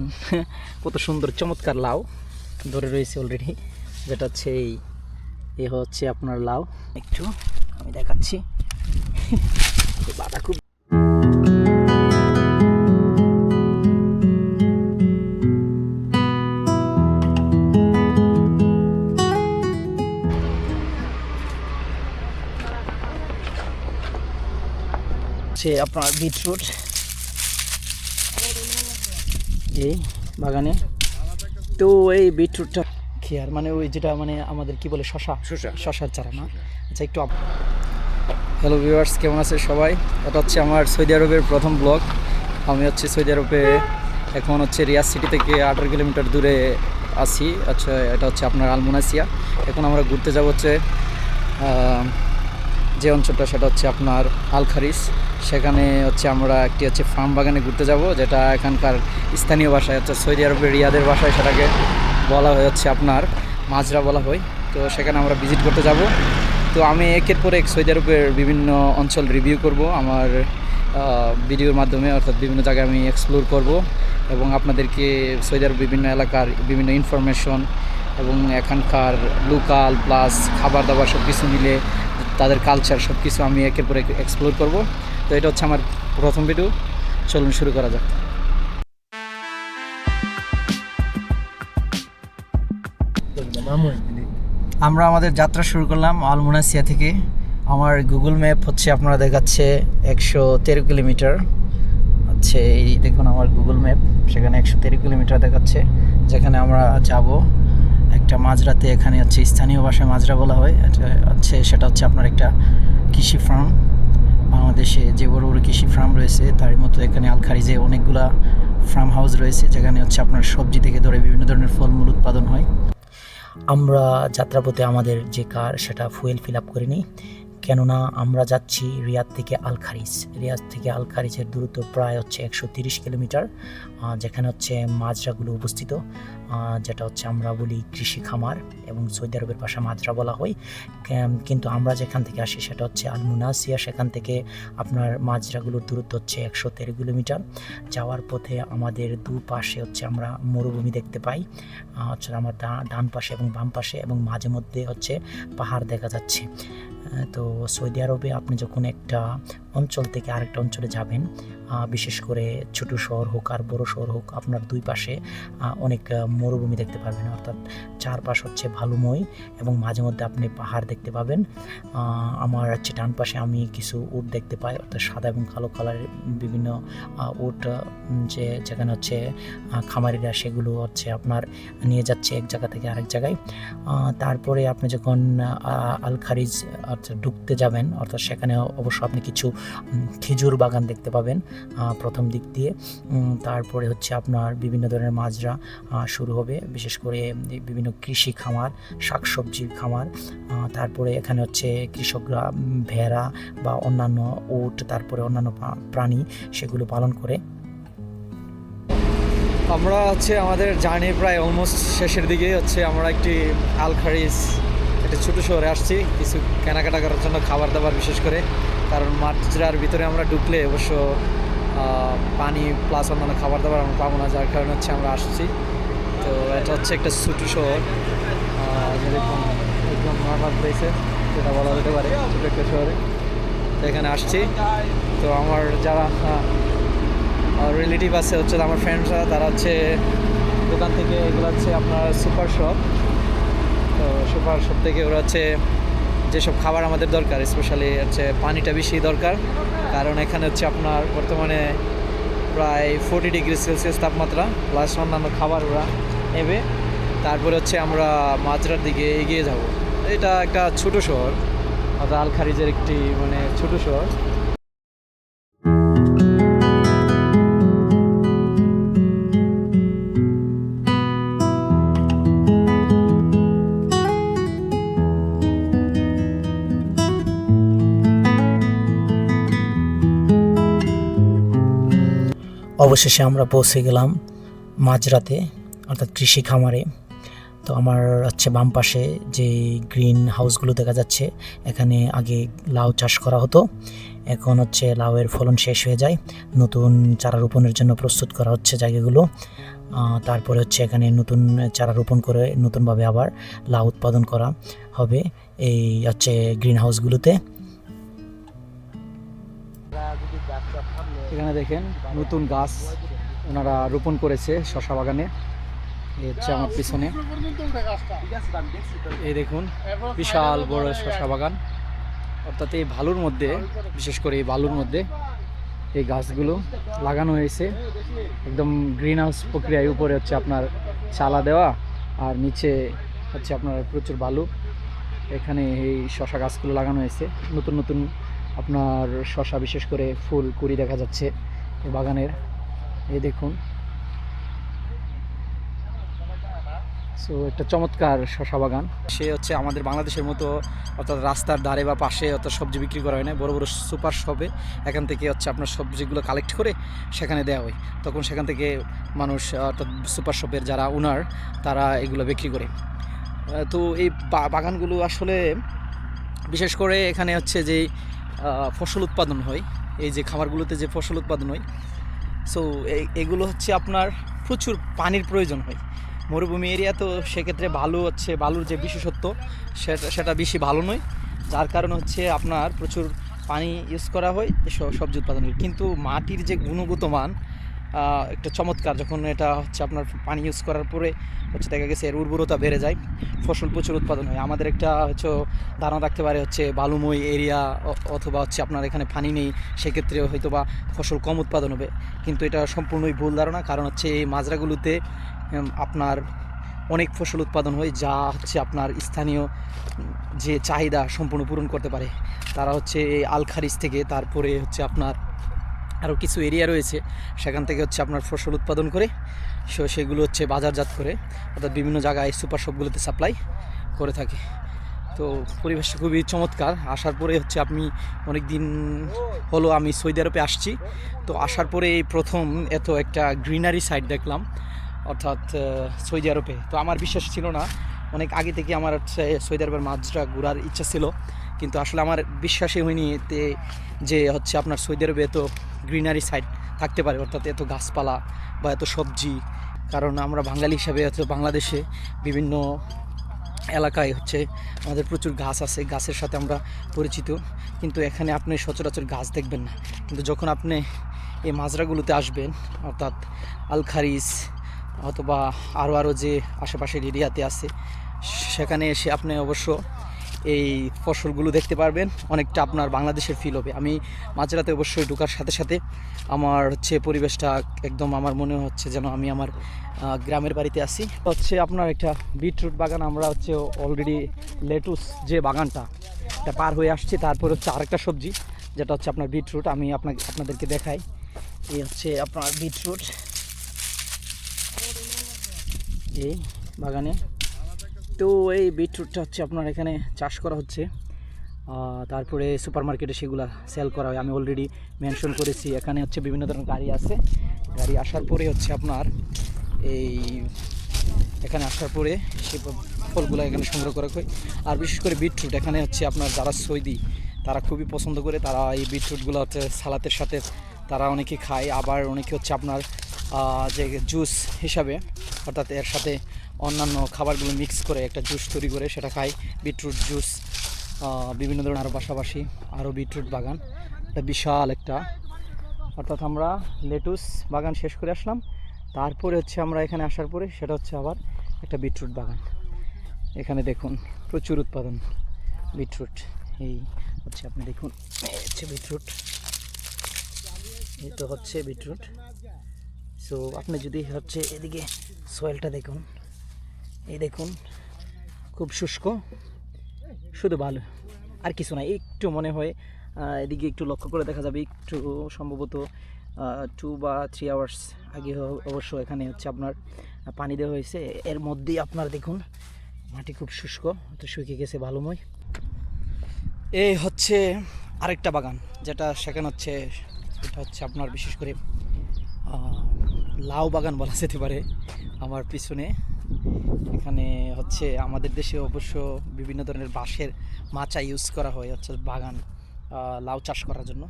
দেখুন, কত সুন্দর, চমৎকার লাউ ধরে রয়েছে অলরেডি যেটা হচ্ছে এই, এ হচ্ছে আপনার লাউ। একটু আমি দেখাচ্ছি। খুব সে আপনার বিটরুট এই বাগানে। তো এই বিটরুটটা খেয়ার মানে ওই যেটা মানে আমাদের কি বলে শশা? শসা। শশার চারা না? আচ্ছা একটু হ্যালো ভিউয়ার্স কেমন আছে সবাই? এটা হচ্ছে আমার সৌদি আরবের প্রথম ব্লগ আমি হচ্ছে সৌদি আরবে এখন হচ্ছে রিয়াজ সিটি থেকে আঠারো কিলোমিটার দূরে আছি। আচ্ছা এটা হচ্ছে আপনার আলমোনাসিয়া। এখন আমরা ঘুরতে যাব হচ্ছে যে অঞ্চলটা সেটা হচ্ছে আপনার আলখারিস সেখানে হচ্ছে আমরা একটি হচ্ছে ফার্ম বাগানে ঘুরতে যাব, যেটা এখানকার স্থানীয় ভাষায় হচ্ছে সৌদি আরবের রিয়াদের ভাষায় সেটাকে বলা হয় হচ্ছে আপনার, মাজরা বলা হয়। তো সেখানে আমরা ভিজিট করতে যাব। তো আমি একের পর এক সৌদি আরবের বিভিন্ন অঞ্চল রিভিউ করব, আমার ভিডিওর মাধ্যমে, অর্থাৎ বিভিন্ন জায়গায় আমি এক্সপ্লোর করব এবং আপনাদেরকে সৌদি আরব বিভিন্ন এলাকার বিভিন্ন ইনফরমেশন এবং এখানকার লোকাল প্লাস খাবার দাবার সব কিছু মিলে, তাদের কালচার সব কিছু আমি একের পর এক এক্সপ্লোর করব। তো এটা হচ্ছে আমার প্রথম ভিডিও চলুন শুরু করা যাক। আমরা আমাদের যাত্রা শুরু করলাম আলমোনাসিয়া থেকে। আমার গুগল ম্যাপ হচ্ছে আপনারা দেখাচ্ছে একশো তেরো কিলোমিটার। হচ্ছে এই দেখুন আমার গুগল ম্যাপ সেখানে একশো তেরো কিলোমিটার দেখাচ্ছে, যেখানে আমরা যাব। একটা মাঝরাতে এখানে হচ্ছে স্থানীয় ভাষায় মাজরা বলা হয়। হচ্ছে, সেটা হচ্ছে আপনার একটা কৃষি ফার্ম বাংলাদেশে যে বড় বড় কৃষি ফার্ম রয়েছে তার মতো এখানে আলখারিজে অনেকগুলা ফার্ম হাউস রয়েছে, যেখানে হচ্ছে আপনার সবজি থেকে ধরে বিভিন্ন ধরনের ফলমূল উৎপাদন হয়। আমরা যাত্রাপথে আমাদের যে কার, সেটা ফুয়েল ফিল আপ করে নিই। কেননা আমরা যাচ্ছি রিয়াদ থেকে আলখারিজ। রিয়াদ থেকে আলখারিজের দূরত্ব প্রায় হচ্ছে একশো তিরিশ কিলোমিটার যেখানে হচ্ছে মাজরাগুলো অবস্থিত যেটা হচ্ছে আমরা বলি কৃষি খামার এবং সৌদি আরবের ভাষা মাজরা বলা হয়। কিন্তু আমরা যেখান থেকে আসি সেটা হচ্ছে আল মুনাসিয়া সেখান থেকে আপনার মাজরাগুলোর দূরত্ব হচ্ছে একশো তেরো কিলোমিটার। যাওয়ার পথে আমাদের দুপাশে হচ্ছে আমরা মরুভূমি দেখতে পাই হচ্ছে আমার ডান পাশে এবং বাম পাশে এবং মাঝে মধ্যে হচ্ছে পাহাড় দেখা যাচ্ছে। তো সৌদি আরবে আপনি যখন একটা অঞ্চল থেকে আরেকটা অঞ্চলে যাবেন বিশেষ করে ছোট শহর হোক আর বড় শহর হোক আপনার দুই পাশে অনেক মরুভূমি দেখতে পাবেন অর্থাৎ চারপাশ হচ্ছে ভালুময় এবং মাঝে মধ্যে আপনি পাহাড় দেখতে পাবেন। আমার হচ্ছে ডান পাশে আমি কিছু উট দেখতে পাই অর্থাৎ সাদা এবং কালো কালারের বিভিন্ন উট যে যেখানে হচ্ছে খামারিরা সেগুলো হচ্ছে আপনার নিয়ে যাচ্ছে এক জায়গা থেকে আরেক জায়গায়। তারপরে আপনি যখন আহ, আল খারিজ অর্থাৎ ঢুকতে যাবেন অর্থাৎ সেখানে অবশ্য আপনি কিছু খেজুর বাগান দেখতে পাবেন। প্রথম দিক দিয়ে। তারপরে হচ্ছে আপনার বিভিন্ন ধরনের মাজরা শুরু হবে। বিশেষ করে বিভিন্ন কৃষি খামার, শাকসবজির খামার। তারপরে এখানে হচ্ছে কৃষকরা ভেড়া বা অন্যান্য উট, তারপরে অন্যান্য প্রাণী সেগুলো পালন করে। আমরা হচ্ছে আমাদের জার্নি প্রায় অলমোস্ট শেষের দিকে হচ্ছে আমরা একটি আলখারিজ, একটা ছোটো শহরে আসছি। কিছু কেনাকাটা করার জন্য খাবার দাবার বিশেষ করে। কারণ মাত্রার ভিতরে আমরা ঢুকলে অবশ্য পানি প্লাস অন্যান্য খাবার দাবার আমরা পাবো না, যার কারণে হচ্ছে আমরা আসছি। তো এটা হচ্ছে একটা ছোটো শহর। যেরকম একদম নর্মাল প্লেসে যেটা বলা যেতে পারে, ছোটো একটা শহরে। তো এখানে আসছি। তো আমার যারা রিলেটিভ আছে, হচ্ছে আমার ফ্রেন্ডসরা তারা হচ্ছে দোকান থেকে এগুলো হচ্ছে আপনার সুপার শপ তো সুপার শপ থেকে ওরা হচ্ছে যেসব খাবার আমাদের দরকার স্পেশালি হচ্ছে পানিটা বেশি দরকার, কারণ এখানে হচ্ছে আপনার বর্তমানে প্রায় ফোর্টি ডিগ্রি সেলসিয়াস তাপমাত্রা প্লাস অন্যান্য খাবার ওরা নেবে। তারপরে হচ্ছে আমরা মাজরার দিকে এগিয়ে যাব। এটা একটা ছোট শহর অর্থাৎ আলখারিজের একটি মানে ছোট শহর। অবশেষে আমরা পৌঁছে গেলাম মাঝরাতে, অর্থাৎ কৃষি খামারে। তো আমার হচ্ছে বাম পাশে যে গ্রিন হাউসগুলো দেখা যাচ্ছে, এখানে আগে লাউ চাষ করা হতো। এখন হচ্ছে লাউয়ের ফলন শেষ হয়ে যায়। নতুন চারা রোপণের জন্য প্রস্তুত করা হচ্ছে জায়গাগুলো। তারপরে হচ্ছে এখানে নতুন চারা রোপণ করে নতুনভাবে আবার লাউ উৎপাদন করা হবে এই হচ্ছে গ্রিন হাউসগুলোতে। এখানে দেখেন নতুন গাছ ওনারা রোপণ করেছে শশা বাগানে। হচ্ছে আমার পিছনে। এই দেখুন, বিশাল বড় শশা বাগান। অর্থাৎ এই ভালুর মধ্যে, বিশেষ করে এই বালুর মধ্যে এই গাছগুলো লাগানো হয়েছে। একদম গ্রিন হাউস প্রক্রিয়ায় উপরে হচ্ছে আপনার চালা দেওয়া আর নিচে হচ্ছে আপনার প্রচুর বালু। এখানে এই শশা গাছগুলো লাগানো হয়েছে। নতুন নতুন আপনার শশা বিশেষ করে ফুল কুড়ি দেখা যাচ্ছে এই বাগানের। এই দেখুন। সো একটা চমৎকার শশা বাগান। সে হচ্ছে আমাদের বাংলাদেশের মতো, অর্থাৎ রাস্তার ধারে বা পাশে অর্থাৎ সবজি বিক্রি করা হয় না, বড় বড় সুপার শপে। এখান থেকে হচ্ছে আপনার সবজিগুলো কালেক্ট করে সেখানে দেওয়া হয়। তখন সেখান থেকে মানুষ, অর্থাৎ সুপার শপের যারা ওনার তারা এগুলো বিক্রি করে। তো এই বাগানগুলো আসলে বিশেষ করে এখানে হচ্ছে যে ফসল উৎপাদন হয়। এই যে খাবারগুলোতে যে ফসল উৎপাদন হয়। সো এগুলো হচ্ছে আপনার প্রচুর পানির প্রয়োজন হয়। মরুভূমি এরিয়া তো সেক্ষেত্রে বালু হচ্ছে, বালুর যে বিশেষত্ব, সেটা সেটা বেশি ভালো নয়। যার কারণে হচ্ছে আপনার প্রচুর পানি ইউজ করা হয়, সবজি উৎপাদন কিন্তু মাটির যে গুণগত মান একটা চমৎকার যখন এটা হচ্ছে আপনার পানি ইউজ করার পরে হচ্ছে দেখা গেছে এর উর্বরতা বেড়ে যায়, ফসল প্রচুর উৎপাদন হয়। আমাদের একটা হচ্ছে ধারণা রাখতে পারে হচ্ছে বালুময় এরিয়া অথবা হচ্ছে আপনার এখানে পানি নেই, সেক্ষেত্রে হয়তো বা ফসল কম উৎপাদন হবে। কিন্তু এটা সম্পূর্ণই ভুল ধারণা, কারণ হচ্ছে এই মাজরাগুলোতে আপনার অনেক ফসল উৎপাদন হয় যা হচ্ছে আপনার স্থানীয় যে চাহিদা সম্পূর্ণ পূরণ করতে পারে। তারা হচ্ছে এই আলখারিজ থেকে তারপরে হচ্ছে আপনার আরও কিছু এরিয়া রয়েছে। সেখান থেকে হচ্ছে আপনার ফসল উৎপাদন করে, সো সেগুলো হচ্ছে বাজারজাত করে, অর্থাৎ বিভিন্ন জায়গায় সুপার শপগুলোতে সাপ্লাই করে থাকে। তো পরিবেশটা খুবই চমৎকার। আসার পরে হচ্ছে আপনি অনেক দিন হলো আমি সৌদি আরবে আসছি। তো আসার পরে এই প্রথম এত একটা গ্রিনারি সাইড দেখলাম, অর্থাৎ সৌদি আরবে। তো আমার বিশ্বাস ছিল না, অনেক আগে থেকে আমার হচ্ছে সৌদি আরবের মাছটা ঘোরার ইচ্ছা ছিল। কিন্তু আসলে আমার বিশ্বাসই হয়নি এতে যে হচ্ছে আপনার সৌদি আরবে এত গ্রিনারি সাইড থাকতে পারে, অর্থাৎ এত গাছপালা বা এত সবজি। কারণ আমরা বাঙালি হিসাবে হচ্ছে বাংলাদেশে বিভিন্ন এলাকায় হচ্ছে আমাদের প্রচুর গাছ আছে, গাছের সাথে আমরা পরিচিত। কিন্তু এখানে আপনি সচরাচর গাছ দেখবেন না। কিন্তু যখন আপনি এই মাজরাগুলোতে আসবেন, অর্থাৎ আলখারিজ অথবা আরও আরও যে আশেপাশের এরিয়াতে আছে, সেখানে এসে আপনি অবশ্য এই ফসলগুলো দেখতে পারবেন, অনেকটা আপনার বাংলাদেশের ফিল হবে। আমি মাঝরাতে অবশ্যই ঢোকার সাথে সাথে আমার হচ্ছে পরিবেশটা একদম আমার মনে হচ্ছে যেন আমি আমার গ্রামের বাড়িতে আছি। হচ্ছে আপনার একটা বিটরুট বাগান, আমরা হচ্ছে অলরেডি লেটুস যে বাগানটা, এটা পার হয়ে আসছি। তারপর হচ্ছে আরেকটা সবজি, যেটা হচ্ছে আপনার বিটরুট। আমি আপনাকে, আপনাদেরকে দেখাই। এই হচ্ছে আপনার বিটরুট। এই বাগানে তো এই বিটরুটটা হচ্ছে আপনার এখানে চাষ করা হচ্ছে। তারপরে সুপার মার্কেটে সেগুলা সেল করা হয়। আমি অলরেডি মেনশন করেছি, এখানে হচ্ছে বিভিন্ন ধরনের গাড়ি আছে। গাড়ি আসার পরে হচ্ছে আপনার এই এখানে আসার পরে ফ- ফলগুলো এখানে সংগ্রহ করা হয়। আর বিশেষ করে বিটরুট, এখানে হচ্ছে আপনার যারা সৈদি, তারা খুবই পছন্দ করে। তারা এই বিটরুটগুলো হচ্ছে সালাতের সাথে তারা অনেকে খায়। আবার অনেকে হচ্ছে আপনার যে জুস হিসাবে, অর্থাৎ এর সাথে অন্যান্য খাবারগুলো মিক্স করে একটা জুস তৈরি করে সেটা খাই। বিটরুট জুস বিভিন্ন ধরনের আরও পাশাপাশি আরও বিটরুট বাগান। এটা বিশাল একটা। অর্থাৎ আমরা লেটুস বাগান শেষ করে আসলাম। তারপরে হচ্ছে আমরা এখানে আসার পরে সেটা হচ্ছে আবার একটা বিটরুট বাগান। এখানে দেখুন প্রচুর উৎপাদন বিটরুট এই হচ্ছে আপনি দেখুন হচ্ছে বিটরুট এই তো হচ্ছে বিটরুট সো আপনি যদি হচ্ছে এদিকে সয়েলটা দেখুন। এই দেখুন, খুব শুষ্ক, শুধু ভালো আর কিছু না, একটু মনে হয় এদিকে একটু লক্ষ্য করে দেখা যাবে, একটু সম্ভবত টু বা থ্রি আওয়ার্স আগে অবশ্য এখানে হচ্ছে আপনার পানি দেওয়া হয়েছে। এর মধ্যেই আপনার দেখুন, মাটি খুব শুষ্ক, তো শুকিয়ে গেছে ভালোময় এই হচ্ছে আরেকটা বাগান, যেটা সেখানে হচ্ছে, এটা হচ্ছে আপনার বিশেষ করে লাউ বাগান বলা যেতে পারে, আমার পিছনে। এখানে হচ্ছে আমাদের দেশে অবশ্য বিভিন্ন ধরনের বাঁশের মাচা ইউজ করা হয় হচ্ছে বাগান লাউ চাষ করার জন্য।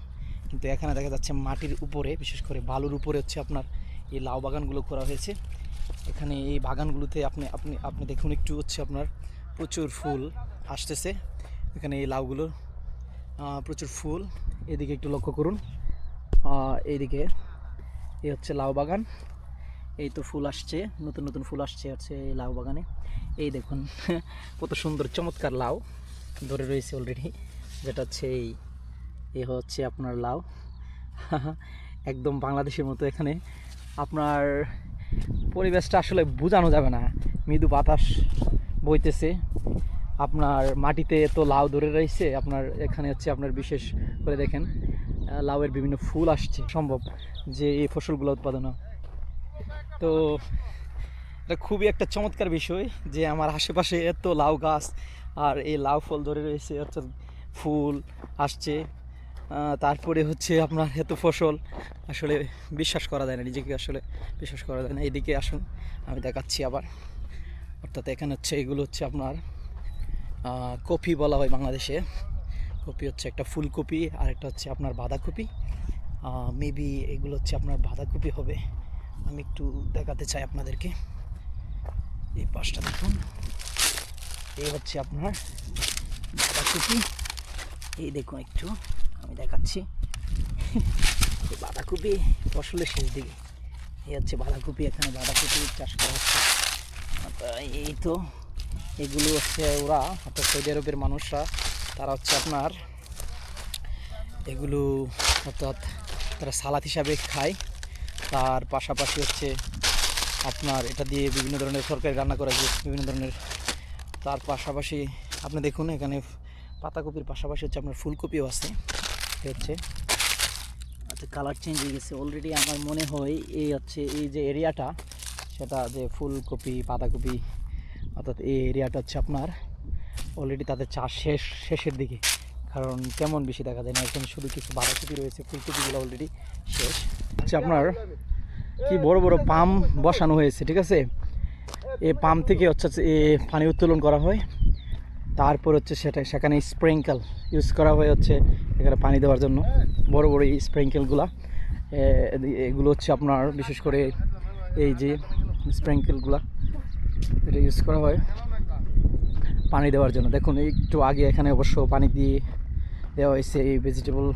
কিন্তু এখানে দেখা যাচ্ছে মাটির উপরে বিশেষ করে বালুর উপরে হচ্ছে আপনার এই লাউ বাগানগুলো করা হয়েছে। এখানে এই বাগানগুলোতে আপনি আপনি আপনি দেখুন একটু হচ্ছে আপনার প্রচুর ফুল আসতেছে। এখানে এই লাউগুলোর আহ, প্রচুর ফুল। এদিকে একটু লক্ষ্য করুন। এইদিকে এই হচ্ছে লাউ বাগান। এই তো ফুল আসছে, নতুন নতুন ফুল আসছে হচ্ছে এই লাউ বাগানে। এই দেখুন, কত সুন্দর চমৎকার লাউ ধরে রয়েছে অলরেডি যেটা হচ্ছে এই, এ হচ্ছে আপনার লাউ। একদম বাংলাদেশের মতো এখানে। আপনার পরিবেশটা আসলে বোঝানো যাবে না। মৃদু বাতাস বইতেছে। আপনার মাটিতে তো লাউ ধরে রয়েছে। আপনার এখানে হচ্ছে আপনার বিশেষ করে দেখেন লাউয়ের বিভিন্ন ফুল আসছে। সম্ভব যে এই ফসলগুলো উৎপাদন। তো এটা খুবই একটা চমৎকার বিষয় যে আমার আশেপাশে এত লাউ গাছ আর এই লাউ ফল ধরে রয়েছে, অর্থাৎ ফুল আসছে। তারপরে হচ্ছে আপনার এত ফসল, আসলে বিশ্বাস করা যায় না, নিজেকে আসলে বিশ্বাস করা যায় না। এইদিকে আসুন, আমি দেখাচ্ছি আবার। অর্থাৎ এখানে হচ্ছে, এগুলো হচ্ছে আপনার কপি বলা হয় বাংলাদেশে। কপি হচ্ছে একটা ফুলকপি আর একটা হচ্ছে আপনার বাঁধাকপি। মেবি এগুলো হচ্ছে আপনার বাঁধাকপি হবে। আমি একটু দেখাতে চাই আপনাদেরকে। এই পাশটা দেখুন। এই হচ্ছে আপনার বাঁধাকপি। এই দেখুন একটু, আমি দেখাচ্ছি। বাঁধাকপি ফসলের শেষ দিকে। এই হচ্ছে বাঁধাকপি, এখানে বাঁধাকপি চাষ করা হচ্ছে। এই তো, এগুলো হচ্ছে ওরা, অর্থাৎ সৌদি আরবের মানুষরা, তারা হচ্ছে আপনার, এগুলো অর্থাৎ তারা সালাদ হিসাবে খায়। তার পাশাপাশি হচ্ছে আপনার এটা দিয়ে বিভিন্ন ধরনের তরকারি রান্না করা যায়, বিভিন্ন ধরনের। তার পাশাপাশি আপনি দেখুন এখানে পাতাকপির পাশাপাশি হচ্ছে আপনার ফুলকপিও আছে। হচ্ছে। আচ্ছা কালার চেঞ্জ হয়ে গেছে। অলরেডি আমার মনে হয় এই হচ্ছে এই যে এরিয়াটা সেটা যে ফুলকপি, পাতাকপি, অর্থাৎ এই এরিয়াটা হচ্ছে আপনার অলরেডি তাদের চাষ শেষ, শেষের দিকে। কারণ তেমন বেশি দেখা যায় না। এখন শুধু কিছু বাঁধাকপি রয়েছে, ফুলকপিগুলো অলরেডি শেষ। হচ্ছে আপনার কি বড় বড় পাম্প বসানো হয়েছে, ঠিক আছে? এই পাম্প থেকে হচ্ছে এ পানি উত্তোলন করা হয়। তারপর হচ্ছে সেটা সেখানে স্প্রিঙ্কেল ইউজ করা হয় হচ্ছে এখানে পানি দেওয়ার জন্য। বড় বড় এই স্প্রিঙ্কেলগুলা এগুলো হচ্ছে আপনার বিশেষ করে এই যে স্প্রিঙ্কেলগুলা এটা ইউজ করা হয় পানি দেওয়ার জন্য। দেখুন, একটু আগে এখানে অবশ্য পানি দিয়ে দেওয়া হয়েছে এই ভেজিটেবল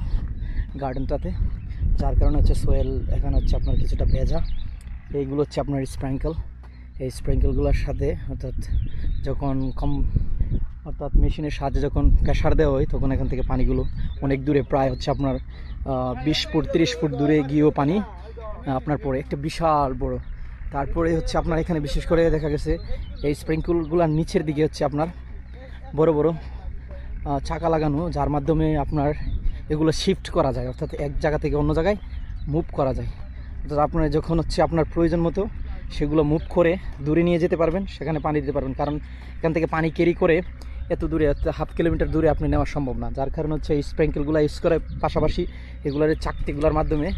গার্ডেনটাতে যার কারণে হচ্ছে সোয়েল, এখানে হচ্ছে আপনার কিছুটা ভেজা। এইগুলো হচ্ছে আপনার স্প্রিঙ্কেল এই স্প্রিঙ্কেলগুলোর সাথে অর্থাৎ যখন কম, অর্থাৎ মেশিনের সাহায্যে যখন প্রেশার দেওয়া হয়, তখন এখান থেকে পানিগুলো অনেক দূরে, প্রায় হচ্ছে আপনার বিশ ফুট, তিরিশ ফুট দূরে গিয়েও পানি আপনার পড়ে। একটা বিশাল বড়। তারপরে হচ্ছে আপনার এখানে বিশেষ করে দেখা গেছে, এই স্প্রিঙ্কলগুলোর নিচের দিকে হচ্ছে আপনার বড় বড় চাকা লাগানো, যার মাধ্যমে আপনার এগুলো শিফট করা যায়, অর্থাৎ এক জায়গা থেকে অন্য জায়গায় মুভ করা যায়। অর্থাৎ আপনার যখন হচ্ছে আপনার প্রয়োজন মতো সেগুলো মুভ করে দূরে নিয়ে যেতে পারবেন, সেখানে পানি দিতে পারবেন। কারণ এখান থেকে পানি ক্যারি করে এত দূরে হাফ কিলোমিটার দূরে আপনি নেওয়া সম্ভব না। যার কারণে হচ্ছে এই স্প্রিঙ্কেলগুলো ইউজ করে পাশাপাশি এগুলোর চাকতিগুলোর মাধ্যমে,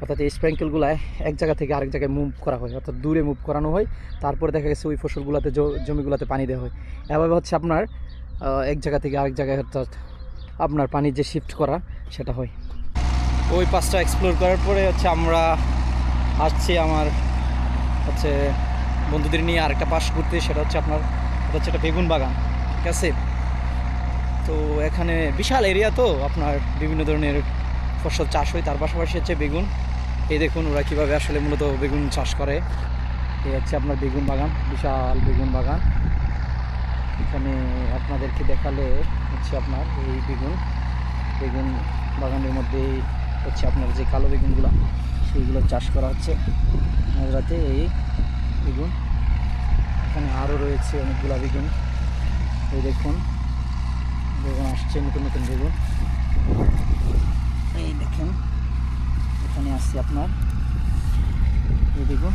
অর্থাৎ এই স্প্রিঙ্কেলগুলায় এক জায়গা থেকে আরেক জায়গায় মুভ করা হয়, অর্থাৎ দূরে মুভ করানো হয়। তারপরে দেখা গেছে ওই ফসলগুলোতে জমিগুলোতে পানি দেওয়া হয়। এভাবে হচ্ছে আপনার এক জায়গা থেকে আরেক জায়গায়, অর্থাৎ আপনার পানি যে শিফট করা, সেটা হয়। ওই পাশটা এক্সপ্লোর করার পরে হচ্ছে আমরা আসছি আমার হচ্ছে বন্ধুদের নিয়ে আরেকটা পাশ ঘুরতে, সেটা হচ্ছে আপনার, এটা হচ্ছে একটা বেগুন বাগান, ঠিক আছে? তো এখানে বিশাল এরিয়া তো, আপনার বিভিন্ন ধরনের ফসল চাষ হয়, তার পাশাপাশি হচ্ছে বেগুন। এই দেখুন ওরা কীভাবে আসলে মূলত বেগুন চাষ করে। এই হচ্ছে আপনার বেগুন বাগান, বিশাল বেগুন বাগান। এখানে আপনাদেরকে দেখালে হচ্ছে আপনার এই বেগুন বেগুন বাগানের মধ্যে হচ্ছে আপনার যে কালো বেগুনগুলো, সেইগুলো চাষ করা হচ্ছে। রাতে এই বেগুন, এখানে আরও রয়েছে অনেকগুলো বেগুন। এই দেখুন, বেগুন আসছে, নতুন নতুন বেগুন। এই দেখেন, এখানে আসছে আপনার এই বেগুন।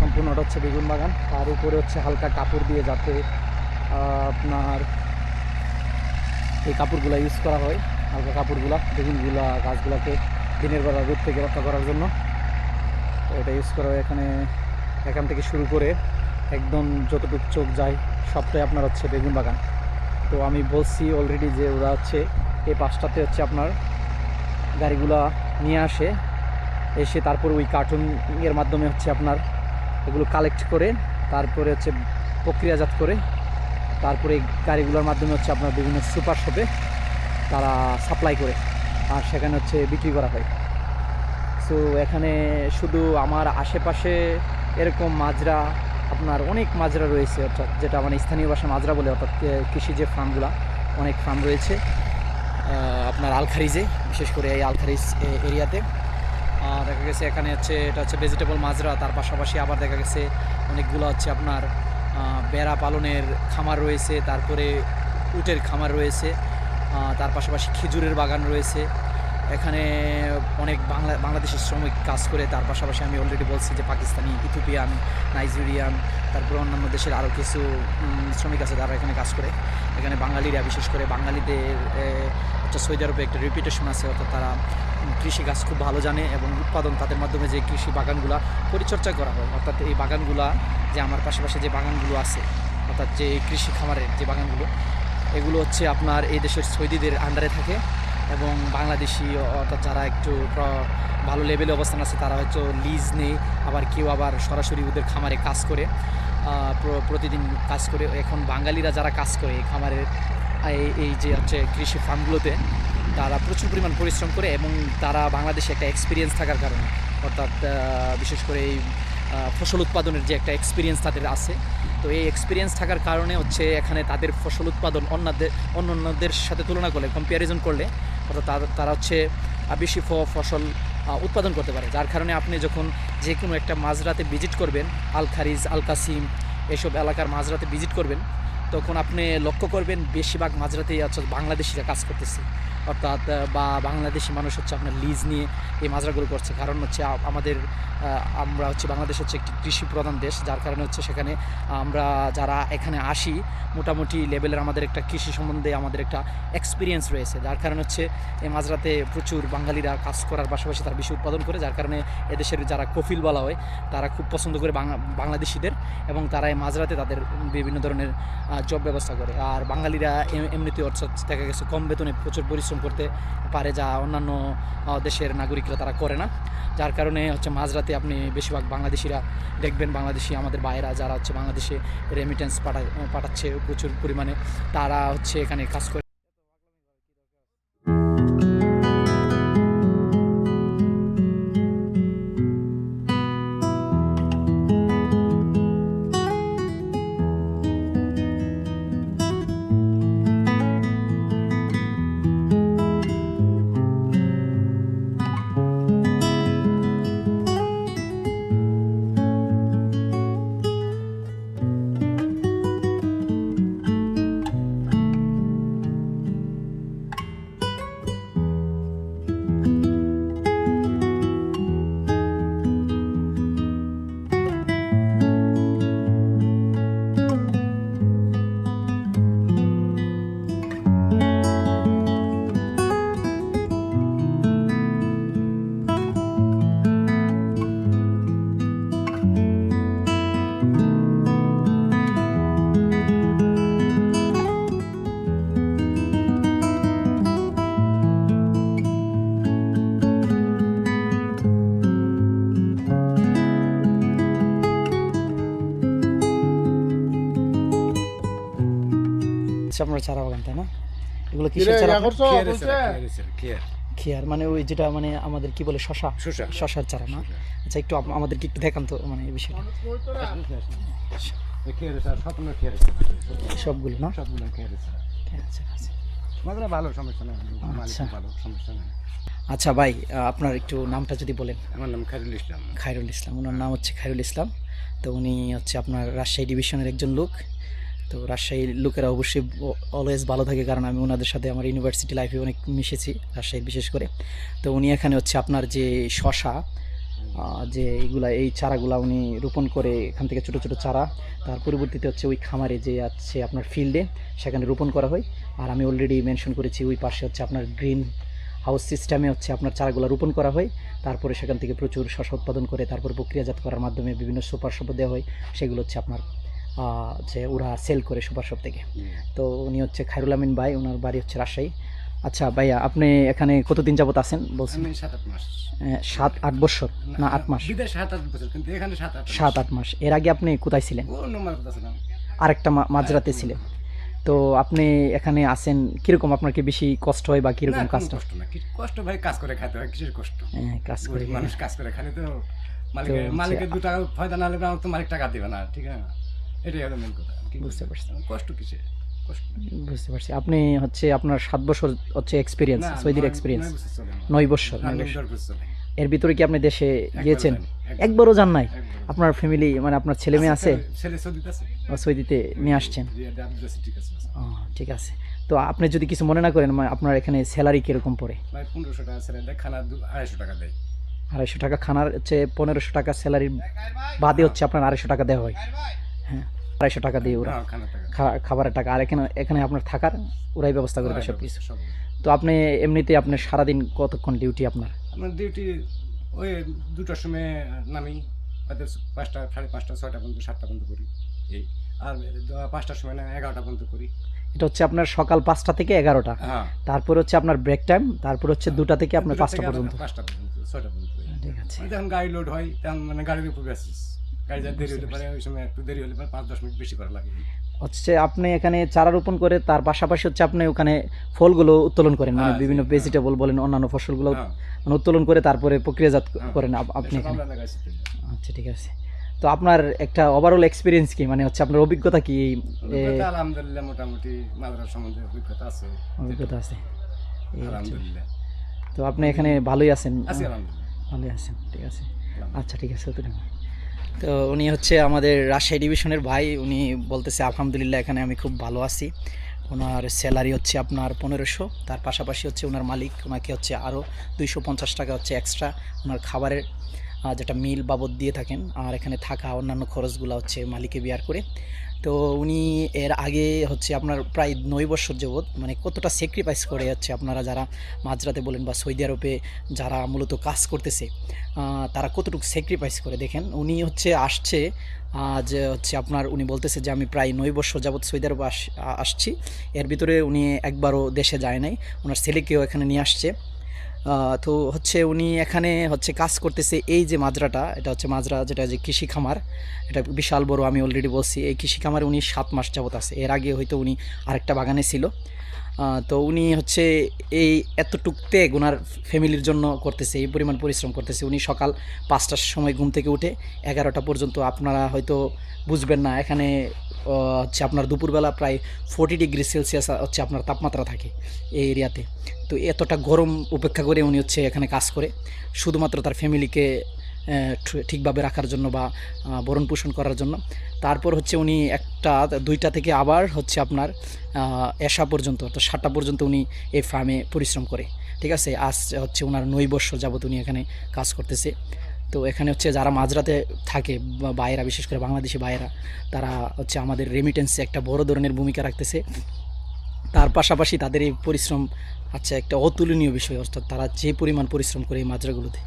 সম্পূর্ণটা হচ্ছে বেগুন বাগান। তার উপরে হচ্ছে হালকা কাপড় দিয়ে যাতে আপনার এই কাপড়গুলো ইউজ করা হয়, হালকা কাপড়গুলা, বেগুনগুলা, গাছগুলোকে দিনের বেলা রোদ থেকে রক্ষা করার জন্য। তো এটা ইউজ করা হয় এখানে। এখান থেকে শুরু করে একদম যতটুকু চোখ যায়, সবটাই আপনার হচ্ছে বেগুন বাগান। তো আমি বলছি অলরেডি যে ওরা হচ্ছে এই পাশটাতে হচ্ছে আপনার গাড়িগুলা নিয়ে আসে। এসে তারপর ওই কার্টুন এর মাধ্যমে হচ্ছে আপনার এগুলো কালেক্ট করে, তারপরে হচ্ছে প্রক্রিয়াজাত করে তারপরে গাড়িগুলোর মাধ্যমে হচ্ছে আপনার বিভিন্ন সুপার শপে তারা সাপ্লাই করে, আর সেখানে হচ্ছে বিক্রি করা হয়। সো এখানে শুধু আমার আশেপাশে এরকম মাজরা, আপনার অনেক মাজরা রয়েছে, অর্থাৎ যেটা মানে স্থানীয় ভাষা মাজরা বলে, অর্থাৎ কৃষি যে ফার্মগুলো, অনেক ফার্ম রয়েছে আপনার আলখারিজে, বিশেষ করে এই আলখারিজ এরিয়াতে। দেখা গেছে এখানে হচ্ছে, এটা হচ্ছে ভেজিটেবল মাজরা, তার পাশাপাশি আবার দেখা গেছে অনেকগুলো হচ্ছে আপনার বেড়া পালনের খামার রয়েছে তারপরে উটের খামার রয়েছে তার পাশাপাশি খেজুরের বাগান রয়েছে। এখানে অনেক বাংলা বাংলাদেশের শ্রমিক কাজ করে তার পাশাপাশি আমি অলরেডি বলছি যে পাকিস্তানি ইথিওপিয়ান নাইজেরিয়ান তারপর অন্যান্য দেশের আরও কিছু শ্রমিক আছে তারা এখানে কাজ করে। এখানে বাঙালিরা বিশেষ করে বাঙালিদের এ, হচ্ছে সৌদি আরবে একটা রেপুটেশন আছে অর্থাৎ তারা কৃষি কাজ খুব ভালো জানে এবং উৎপাদন তাদের মাধ্যমে যে কৃষি বাগানগুলো পরিচর্যা করা হয়, অর্থাৎ এই বাগানগুলা যে আমার পাশাপাশি যে বাগানগুলো আছে, অর্থাৎ যে কৃষি খামারের যে বাগানগুলো, এগুলো হচ্ছে আপনার এই দেশের সৌদিদের আন্ডারে থাকে এবং বাংলাদেশি, অর্থাৎ যারা একটু ভালো লেভেলে অবস্থান আছে, তারা হয়তো লিজ নেই আবার কেউ আবার সরাসরি ওদের খামারে কাজ করে প্রতিদিন কাজ করে। এখন বাঙালিরা যারা কাজ করে এই খামারের, এই যে হচ্ছে কৃষি ফার্মগুলোতে তারা প্রচুর পরিমাণ পরিশ্রম করে এবং তারা বাংলাদেশে একটা এক্সপিরিয়েন্স থাকার কারণে। অর্থাৎ বিশেষ করে এই ফসল উৎপাদনের যে একটা এক্সপিরিয়েন্স তাদের আছে। তো এই এক্সপিরিয়েন্স থাকার কারণে হচ্ছে এখানে তাদের ফসল উৎপাদন অন্যদের অন্য অন্যদের সাথে তুলনা করলে কম্প্যারিজন করলে, অর্থাৎ তারা- হচ্ছে বেশি ফসল উৎপাদন করতে পারে। যার কারণে আপনি যখন যে কোনো একটা মাঝরাতে ভিজিট করবেন আল খারিজ আল কাসিম এসব এলাকার মাঝরাতে ভিজিট করবেন, তখন আপনি লক্ষ্য করবেন, বেশিরভাগ মাঝরাতেই হচ্ছে বাংলাদেশিরা কাজ করতেছে। অর্থাৎ বা বাংলাদেশি মানুষ হচ্ছে আপনার লিজ নিয়ে এই মাজরাগুলো করছে। কারণ হচ্ছে আমাদের আমরা হচ্ছে বাংলাদেশ হচ্ছে একটি কৃষি প্রধান দেশ, যার কারণে হচ্ছে সেখানে আমরা যারা এখানে আসি, মোটামুটি লেভেলের আমাদের একটা কৃষি সম্বন্ধে আমাদের একটা এক্সপিরিয়েন্স রয়েছে। যার কারণে হচ্ছে এই মাজরাতে প্রচুর বাঙালিরা কাজ করার পাশাপাশি তারা বেশি উৎপাদন করে, যার কারণে এদেশের যারা কফিল বলা হয়, তারা খুব পছন্দ করে বাংলা বাংলাদেশিদের এবং তারা এই মাজরাতে তাদের বিভিন্ন ধরনের জব ব্যবস্থা করে। আর বাঙালিরা এম- এমনিতে অর্থাৎ দেখা গেছে কম বেতনে প্রচুর পরিশ্রম করতে পারে যা অন্যান্য দেশের নাগরিকরা তারা করে না। যার কারণে হচ্ছে মাঝরাতে আপনি বেশিরভাগ বাংলাদেশিরা দেখবেন, বাংলাদেশি আমাদের বাইরা যারা হচ্ছে বাংলাদেশে রেমিটেন্স পাঠা পাঠাচ্ছে প্রচুর পরিমাণে, তারা হচ্ছে এখানে কাজ করে। হচ্ছে আপনার চারা বাগান তাই না? এগুলো কিসের চারা খেয়ার মানে ওই যেটা মানে আমাদের কি বলে শশা? শসা। শশার চারা না? আচ্ছা একটু আপ- আমাদেরকে একটু দেখান তো মানে এই বিষয়টা। সবগুলো না? আচ্ছা। আচ্ছা ভালো সমস্যা নেই। আচ্ছা। ভালো সমস্যা নেই। আচ্ছা ভাই আপনার একটু নামটা যদি বলেন। আমার নাম খাইরুল ইসলাম। খায়রুল ইসলাম ওনার নাম হচ্ছে খায়রুল ইসলাম। তো উনি হচ্ছে আপনার রাজশাহী ডিভিশনের একজন লোক। তো রাজশাহীর লোকেরা অবশ্যই অলওয়েজ ভালো থাকে, কারণ আমি ওনাদের সাথে আমার ইউনিভার্সিটি লাইফে অনেক মিশেছি রাজশাহী বিশেষ করে। তো উনি এখানে হচ্ছে আপনার যে শশা যে এইগুলা এই চারাগুলা উনি রোপণ করে এখান থেকে ছোট ছোট চারা, তার পরবর্তীতে হচ্ছে ওই খামারে যে আছে আপনার ফিল্ডে সেখানে রোপণ করা হয়। আর আমি অলরেডি মেনশন করেছি ওই পাশে হচ্ছে আপনার গ্রিন হাউস সিস্টেমে হচ্ছে আপনার চারাগুলো রোপণ করা হয়। তারপরে সেখান থেকে প্রচুর শস্য উৎপাদন করে, তারপর প্রক্রিয়াজাত করার মাধ্যমে বিভিন্ন সুপার শপ দেওয়া হয়। সেগুলো হচ্ছে আপনার যে ওরা সেল করে সুপার শপ থেকে। তো উনি হচ্ছে খায়রুল আমিন ভাই ওনার বাড়ি হচ্ছে রাজশাহী। আচ্ছা ভাইয়া আপনি এখানে কতদিন যাবত আছেন? বলছেন সাত আট বছর? না আট মাস। সাত আট মাস। এর আগে আপনি কোথায় ছিলেন? আরেকটা মাঝরাতে ছিলেন। তো আপনি এখানে আসেন কীরকম আপনার কি বেশি কষ্ট হয় বা কীরকম কাজটা? কষ্ট না। কষ্ট ভাই কাজ করে খাতে হয় কিসের কষ্ট? হ্যাঁ, কাজ করে মানুষ কাজ করে খালি তো মালিকের মালিকের দু টাকা ফায়দা না হলে আমার তো মালিক টাকা দিবে না ঠিক আছে এটাই হলো মেন কথা বুঝতে পারছি। কষ্ট কিসে বুঝতে পারছি। আপনি হচ্ছে আপনার সাত বছর হচ্ছে এক্সপিরিয়েন্স সৌদির এক্সপিরিয়েন্স নয় বছর। এর ভিতরে কি আপনি দেশে গিয়েছেন? একবারও। যান নাই? আপনার ফ্যামিলি মানে আপনার ছেলে মেয়ে আছে? সৌদিতে আছে। সৌদিতে নিয়ে আসছেন? আছে, ঠিক আছে। তো আপনি যদি কিছু মনে না করেন মানে আপনার এখানে স্যালারি কীরকম পড়ে? পনেরোশো টাকা ছেলে খানা আড়াইশো টাকা দেয়। আড়াইশো টাকা খানার হচ্ছে পনেরোশো টাকা স্যালারি বাদে হচ্ছে আপনার আড়াইশো টাকা দেওয়া হয়। হ্যাঁ আড়াইশো টাকা দিয়ে ওরা হ্যাঁ, খাবারের টাকা। আর এখানে এখানে আপনার থাকার ওরাই ব্যবস্থা করে দেয় সব কিছু। তো আপনি এমনিতে আপনার সারাদিন কতক্ষণ ডিউটি আপনার? আমার ডিউটি ওই দুটার সময় নামি হয়তো পাঁচটা সাড়ে পাঁচটা ছয়টা পর্যন্ত সাতটা পর্যন্ত করি। এই আর পাঁচটার সময় না এগারোটা পর্যন্ত করি। এটা হচ্ছে আপনার সকাল পাঁচটা থেকে এগারোটা। হ্যাঁ। তারপর হচ্ছে আপনার ব্রেক টাইম তারপর হচ্ছে দুটা থেকে আপনার পাঁচটা পর্যন্ত। পাঁচটা পর্যন্ত ছয়টা পর্যন্ত ঠিক আছে। যখন গাড়ি লোড হয় তখন মানে গাড়ির উপর গাড়ি যা দেরি হলে পারে ওই সময় একটু দেরি হলে পারে পাঁচ দশ মিনিট বেশি করা লাগে। হচ্ছে আপনি এখানে চারা রোপণ করে তার পাশাপাশি হচ্ছে আপনি ওখানে ফলগুলো উত্তোলন করেন মানে হ্যাঁ, বিভিন্ন হ্যাঁ। ভেজিটেবল বলেন অন্যান্য ফসলগুলো হ্যাঁ, মানে উত্তোলন করে তারপরে প্রক্রিয়াজাত হ্যাঁ। করেন আপনি এখানে। আচ্ছা ঠিক আছে। তো আপনার একটা ওভারঅল এক্সপিরিয়েন্স কি? মানে হচ্ছে আপনার অভিজ্ঞতা কি? অভিজ্ঞতা আলহামদুলিল্লাহ মোটামুটি মাদ্রাস সম্বন্ধে অভিজ্ঞতা আছে। অভিজ্ঞতা আছে। আলহামদুলিল্লাহ। তো আপনি এখানে ভালোই আছেন। ভালোই আছেন ঠিক আছে। আচ্ছা ঠিক আছে তো উনি হচ্ছে আমাদের রাজশাহী ডিভিশনের ভাই। উনি বলতেছে, আলহামদুলিল্লাহ, এখানে আমি খুব ভালো আছি। ওনার স্যালারি হচ্ছে আপনার পনেরোশো। তার পাশাপাশি হচ্ছে ওনার মালিক, ওনাকে হচ্ছে আরও দুইশো পঞ্চাশ টাকা হচ্ছে এক্সট্রা ওনার খাবারের যেটা মিল বাবদ দিয়ে থাকেন। আর এখানে থাকা অন্যান্য খরচগুলো হচ্ছে মালিকে বিয়ার করে। তো উনি এর আগে হচ্ছে আপনার প্রায় নয় বছর যাবৎ মানে কতটা স্যাক্রিফাইস করে যাচ্ছে আপনারা যারা মাঝরাতে বলেন বা সৌদি আরবে যারা মূলত কাজ করতেছে তারা কতটুকু স্যাক্রিফাইস করে? দেখেন, উনি হচ্ছে আসছে, আজ হচ্ছে আপনার উনি বলতেছে যে আমি প্রায় নয় বছর যাবৎ সৌদি আরবে আস- আসছি। এর ভিতরে উনি একবারও দেশে যায় নাই। ওনার ছেলেকেও এখানে নিয়ে আসছে। তো হচ্ছে উনি এখানে হচ্ছে কাজ করতেছে এই যে মাজরাটা, এটা হচ্ছে মাজরা যেটা যে কৃষি খামার, এটা বিশাল বড় আমি অলরেডি বলছি। এই কৃষি খামারে উনি সাত মাস যাবত আছে। এর আগে হয়তো উনি আরেকটা বাগানে ছিল। তো উনি হচ্ছে এই এতটুক ত্যাগ ওনার ফ্যামিলির জন্য করতেছে, এই পরিমাণ পরিশ্রম করতেছে। উনি সকাল পাঁচটার সময় ঘুম থেকে উঠে এগারোটা পর্যন্ত আপনারা হয়তো বুঝবেন না, এখানে হচ্ছে আপনার দুপুরবেলা প্রায় ফোর্টি ডিগ্রি সেলসিয়াস হচ্ছে আপনার তাপমাত্রা থাকে এই এরিয়াতে। তো এতটা গরম উপেক্ষা করে উনি হচ্ছে এখানে কাজ করে। শুধুমাত্র তার ফ্যামিলিকে ঠিকভাবে রাখার জন্য বা ভরণ পোষণ করার জন্য। তারপর হচ্ছে উনি একটা, দুইটা থেকে আবার হচ্ছে আপনার এসা পর্যন্ত, অর্থাৎ সাতটা পর্যন্ত উনি এই ফার্মে পরিশ্রম করে। ঠিক আছে? আজ হচ্ছে ওনার বৎসর যাবত উনি এখানে কাজ করতেছে। তো এখানে হচ্ছে যারা মাঝরাতে থাকে বাইরা, বিশেষ করে বাংলাদেশি বাইরা, তারা হচ্ছে আমাদের রেমিটেন্সে একটা বড় ধরনের ভূমিকা রাখতেছে। তার পাশাপাশি তাদের এই পরিশ্রম আচ্ছা একটা অতুলনীয় বিষয়, অর্থাৎ তারা যে পরিমাণ পরিশ্রম করে এই মাজরাগুলোতে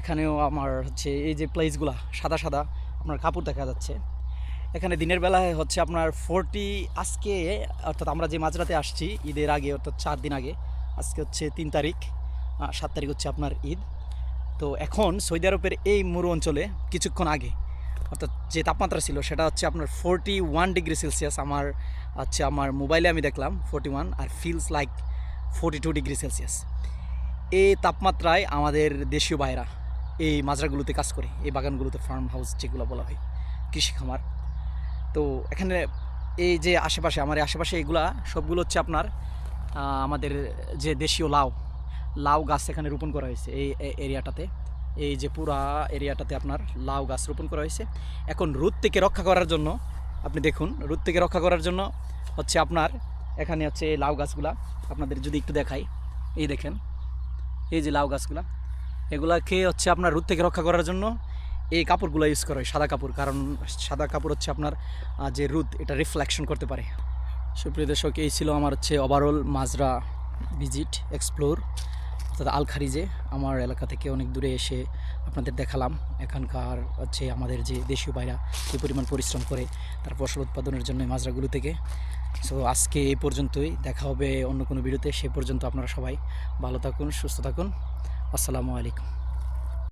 এখানেও আমার হচ্ছে এই যে প্লেসগুলা সাদা সাদা আপনার কাপড় দেখা যাচ্ছে। এখানে দিনের বেলায় হচ্ছে আপনার ফোরটি আজকে, অর্থাৎ আমরা যে মাঝরাতে আসছি, ঈদের আগে, অর্থাৎ চার দিন আগে, আজকে হচ্ছে তিন তারিখ সাত তারিখ হচ্ছে আপনার ঈদ। তো এখন সৌদি আরবের এই মরু অঞ্চলে কিছুক্ষণ আগে, অর্থাৎ যে তাপমাত্রা ছিল, সেটা হচ্ছে আপনার ফোরটি ওয়ান ডিগ্রি সেলসিয়াস আমার, হচ্ছে আমার মোবাইলে আমি দেখলাম ফোরটি ওয়ান আর feels like forty two degree Celsius এই তাপমাত্রায় আমাদের দেশীয় বাইরা এই মাজরাগুলোতে কাজ করে, এই বাগানগুলোতে ফার্ম হাউস যেগুলো বলা হয়, কৃষি খামার। তো এখানে এই যে আশেপাশে, আমার আশেপাশে এগুলা, সবগুলো হচ্ছে আপনার আমাদের যে দেশীয় লাউ লাউ গাছ এখানে রোপণ করা হয়েছে এই এরিয়াটাতে। এই যে পুরা এরিয়াটাতে আপনার লাউ গাছ রোপণ করা হয়েছে। এখন রোদ থেকে রক্ষা করার জন্য, আপনি দেখুন রোদ থেকে রক্ষা করার জন্য হচ্ছে আপনার, এখানে হচ্ছে এই লাউ গাছগুলা, আপনাদের যদি একটু দেখাই, এই দেখেন, এই যে লাউ গাছগুলা এগুলাকে হচ্ছে আপনার রোদ থেকে রক্ষা করার জন্য এই কাপড়গুলো ইউজ করা হয়, সাদা কাপড়। কারণ সাদা কাপড় হচ্ছে আপনার যে রোদ এটা রিফ্লেকশন করতে পারে। সুপ্রিয় দর্শক, এই ছিল আমার হচ্ছে ওভারঅল মাজরা ভিজিট এক্সপ্লোর অর্থাৎ আল খারিজে আমার এলাকা থেকে অনেক দূরে এসে আপনাদের দেখালাম এখানকার হচ্ছে আমাদের যে দেশীয় বাইরা যে পরিমাণ পরিশ্রম করে, তার ফসল উৎপাদনের জন্য মাজরাগুলো থেকে। সো আজকে এই পর্যন্তই। দেখা হবে অন্য কোনো ভিডিওতে। সে পর্যন্ত আপনারা সবাই ভালো থাকুন, সুস্থ থাকুন। আসসালামু আলাইকুম।